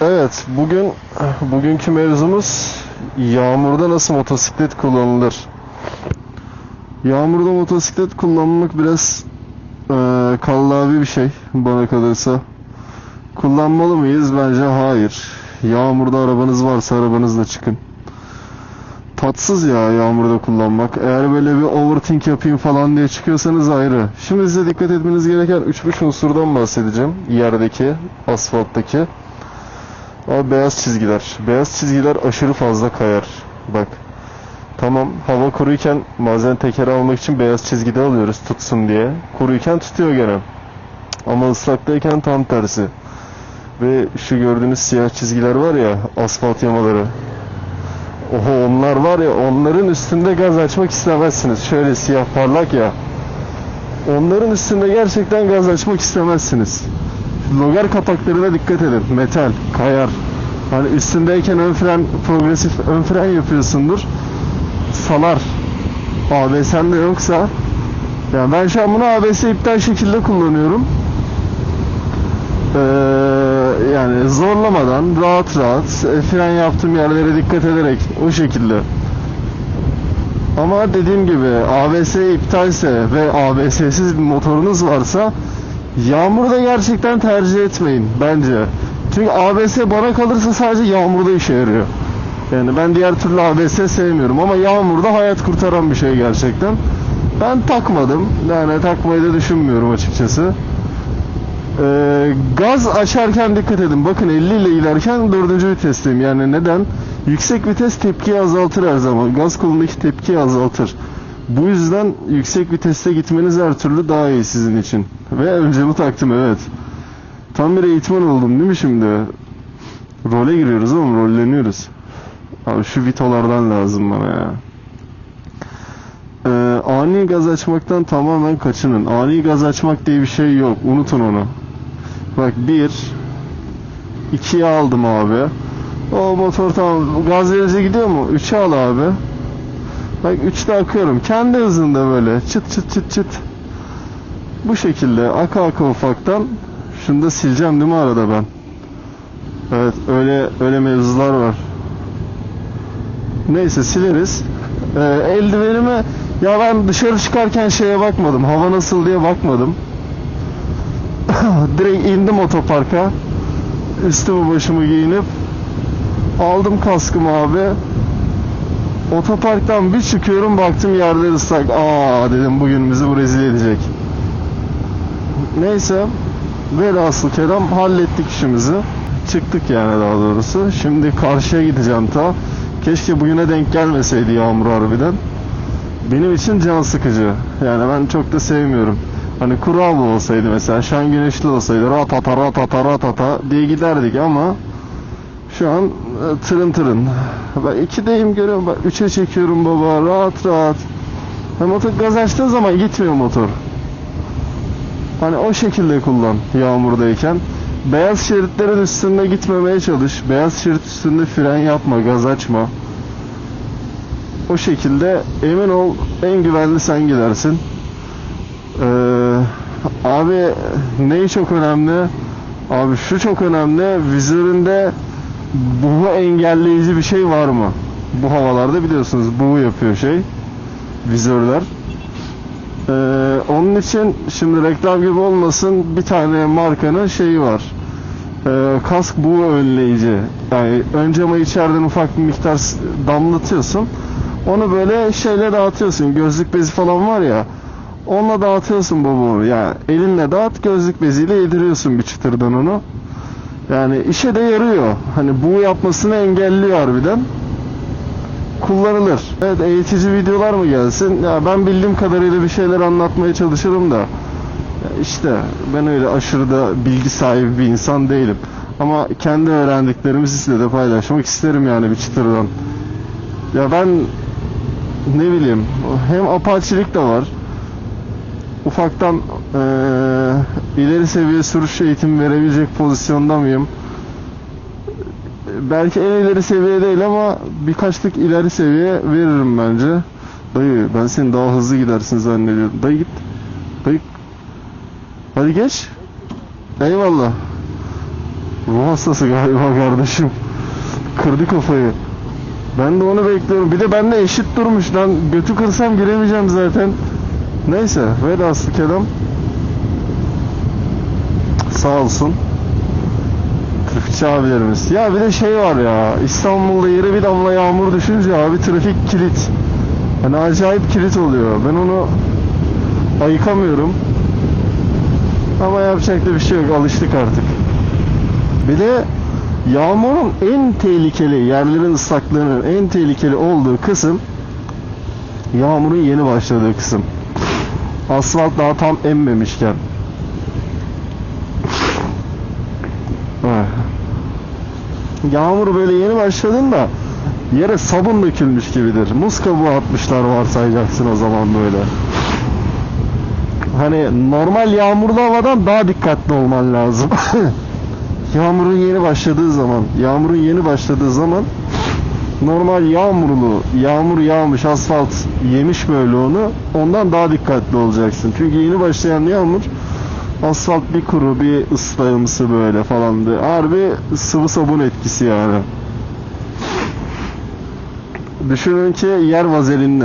Evet, bugün bugünkü mevzumuz yağmurda nasıl motosiklet kullanılır. Yağmurda motosiklet kullanmak biraz eee kallavi bir şey bana kalırsa. Kullanmalı mıyız? Bence hayır. Yağmurda arabanız varsa arabanızla çıkın. Tatsız ya yağmurda kullanmak. Eğer böyle bir overthink yapayım falan diye çıkıyorsanız ayrı. Şimdi size dikkat etmeniz gereken 3-5 unsurdan bahsedeceğim. Yerdeki, asfalttaki. Abi beyaz çizgiler. Beyaz çizgiler aşırı fazla kayar. Bak. Tamam hava kuruyken bazen tekeri almak için beyaz çizgide alıyoruz tutsun diye. Kuruyken tutuyor gene. Ama ıslaktayken tam tersi. Ve şu gördüğünüz siyah çizgiler var ya asfalt yamaları. Oho onlar var ya onların üstünde gaz açmak istemezsiniz. Şöyle siyah parlak ya. Onların üstünde gerçekten gaz açmak istemezsiniz. Logar kapaklarına dikkat edin. Metal, kayar. Hani üstündeyken ön fren, progresif ön fren yapıyorsundur. Salar. ABS'en de yoksa yani ben şu an bunu ABS iptal şekilde kullanıyorum. Ee, yani zorlamadan rahat rahat e, fren yaptığım yerlere dikkat ederek o şekilde. Ama dediğim gibi ABS iptalse ve ABS'siz bir motorunuz varsa yağmurda gerçekten tercih etmeyin bence. Çünkü ABS bana kalırsa sadece yağmurda işe yarıyor. Yani ben diğer türlü ABS sevmiyorum ama yağmurda hayat kurtaran bir şey gerçekten. Ben takmadım. Yani takmayı da düşünmüyorum açıkçası. Ee, gaz açarken dikkat edin. Bakın 50 ile ilerken 4. vitesteyim. Yani neden? Yüksek vites tepkiyi azaltır her zaman. Gaz kolundaki tepkiyi azaltır. Bu yüzden yüksek viteste gitmeniz her türlü daha iyi sizin için. Ve öncemi taktım evet. Tam bir eğitmen oldum değil mi şimdi? Role giriyoruz ama rolleniyoruz. Abi şu vitolardan lazım bana ya. Ee, ani gaz açmaktan tamamen kaçının. Ani gaz açmak diye bir şey yok. Unutun onu. Bak bir, ikiye aldım abi. O motor tamam. Gaz verici gidiyor mu? Üçe al abi. Bak üçte akıyorum. Kendi hızında böyle. Çıt çıt çıt çıt. Bu şekilde aka aka ufaktan. Şunu da sileceğim değil mi arada ben? Evet öyle öyle mevzular var. Neyse sileriz. Ee, eldivenime ya ben dışarı çıkarken şeye bakmadım. Hava nasıl diye bakmadım. Direkt indim otoparka. Üstümü başımı giyinip aldım kaskımı abi. Otoparktan bir çıkıyorum baktım yerler ıslak. Aa dedim bugün bizi bu rezil edecek. Neyse velhasıl kelam hallettik işimizi. Çıktık yani daha doğrusu. Şimdi karşıya gideceğim ta. Keşke bugüne denk gelmeseydi yağmur harbiden. Benim için can sıkıcı. Yani ben çok da sevmiyorum. Hani kuru olsaydı mesela şu an güneşli olsaydı ratata ratata ratata diye giderdik ama şu an e, tırın tırın. Ben ikideyim görüyorum. Ben üçe çekiyorum baba rahat rahat. Ha, motor gaz açtığı zaman gitmiyor motor. Hani o şekilde kullan yağmurdayken. Beyaz şeritlerin üstünde gitmemeye çalış. Beyaz şerit üstünde fren yapma, gaz açma. O şekilde emin ol en güvenli sen gidersin. Ee, abi neyi çok önemli? Abi şu çok önemli. Vizöründe buğu engelleyici bir şey var mı? Bu havalarda biliyorsunuz buğu yapıyor şey. Vizörler. Ee, onun için şimdi reklam gibi olmasın bir tane markanın şeyi var. Ee, kask buğu önleyici. Yani ön cama içeriden ufak bir miktar damlatıyorsun. Onu böyle şeyle dağıtıyorsun. Gözlük bezi falan var ya. Onunla dağıtıyorsun baba Yani elinle dağıt gözlük beziyle yediriyorsun bir çıtırdan onu. Yani işe de yarıyor. Hani bu yapmasını engelliyor harbiden. Kullanılır. Evet eğitici videolar mı gelsin? Ya ben bildiğim kadarıyla bir şeyler anlatmaya çalışırım da. Ya işte ben öyle aşırı da bilgi sahibi bir insan değilim. Ama kendi öğrendiklerimi sizle de paylaşmak isterim yani bir çıtırdan. Ya ben ne bileyim hem apaçilik de var. Ufaktan eee, ileri seviye sürüş eğitimi verebilecek pozisyonda mıyım? Belki en ileri seviye değil ama birkaç tık ileri seviye veririm bence. Dayı ben senin daha hızlı gidersin zannediyorum. Dayı git. Dayı. Hadi geç. Eyvallah. Ruh hastası galiba kardeşim. Kırdı kafayı. Ben de onu bekliyorum. Bir de benimle eşit durmuş lan. Götü kırsam giremeyeceğim zaten. Neyse. Velhasıl kelam. Sağ olsun. Trafikçi abilerimiz. Ya bir de şey var ya. İstanbul'da yere bir damla yağmur düşünce abi trafik kilit. Hani acayip kilit oluyor. Ben onu ayıkamıyorum. Ama yapacak da bir şey yok. Alıştık artık. Bir de yağmurun en tehlikeli, yerlerin ıslaklığının en tehlikeli olduğu kısım yağmurun yeni başladığı kısım. Asfalt daha tam emmemişken. Yağmur böyle yeni başladığında yere sabun dökülmüş gibidir. Muz kabuğu atmışlar varsayacaksın o zaman böyle. Hani normal yağmurlu havadan daha dikkatli olman lazım. Yağmurun yeni başladığı zaman, yağmurun yeni başladığı zaman normal yağmurlu, yağmur yağmış, asfalt yemiş böyle onu. Ondan daha dikkatli olacaksın. Çünkü yeni başlayan yağmur asfalt bir kuru, bir ıslahımsı böyle falandı. Harbi sıvı sabun etkisi yani. Düşünün ki yer vazelinli.